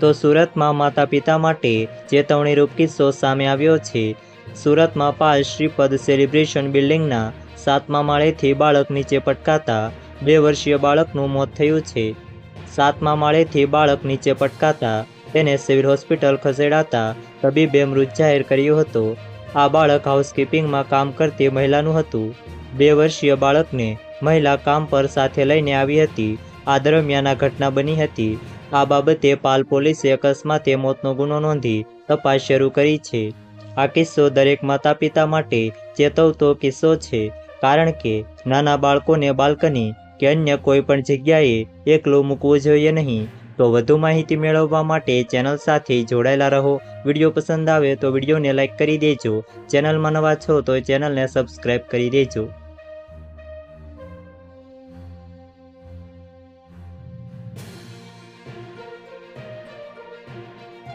તો સુરતમાં માતા પિતા માટે ચેતવણીરૂપ કિસ્સો સામે આવ્યો છે. સુરતમાં પાલ શ્રીપદ સેલિબ્રેશન બિલ્ડિંગના સાતમા માળેથી બાળક નીચે પટકાતા બે વર્ષીય બાળકનું મોત થયું છે. સાતમા માળેથી બાળક નીચે પટકાતા તેને સિવિલ હોસ્પિટલ ખસેડાતા તબીબે મૃત જાહેર કર્યો હતો. આ બાળક હાઉસકીપિંગમાં કામ કરતી મહિલાનું હતું. બે વર્ષીય બાળકને મહિલા કામ પર સાથે લઈને આવી હતી. આ દરમિયાન આ ઘટના બની હતી. આ બાબતે પાલ પોલીસે અકસ્માતે મોતનો ગુનો નોંધી તપાસ શરૂ કરી છે. આ કિસ્સો દરેક માતા પિતા માટે ચેતવતો કિસ્સો છે, કારણ કે નાના બાળકોને બાલ્કની કે અન્ય કોઈ પણ જગ્યાએ એકલું મૂકવું જોઈએ નહીં. તો વધુ માહિતી મેળવવા માટે ચેનલ સાથે જોડાયેલા રહો. વીડિયો પસંદ આવે તો વિડીયોને લાઇક કરી દેજો. ચેનલમાં નવા છો તો ચેનલને સબસ્ક્રાઈબ કરી દેજો.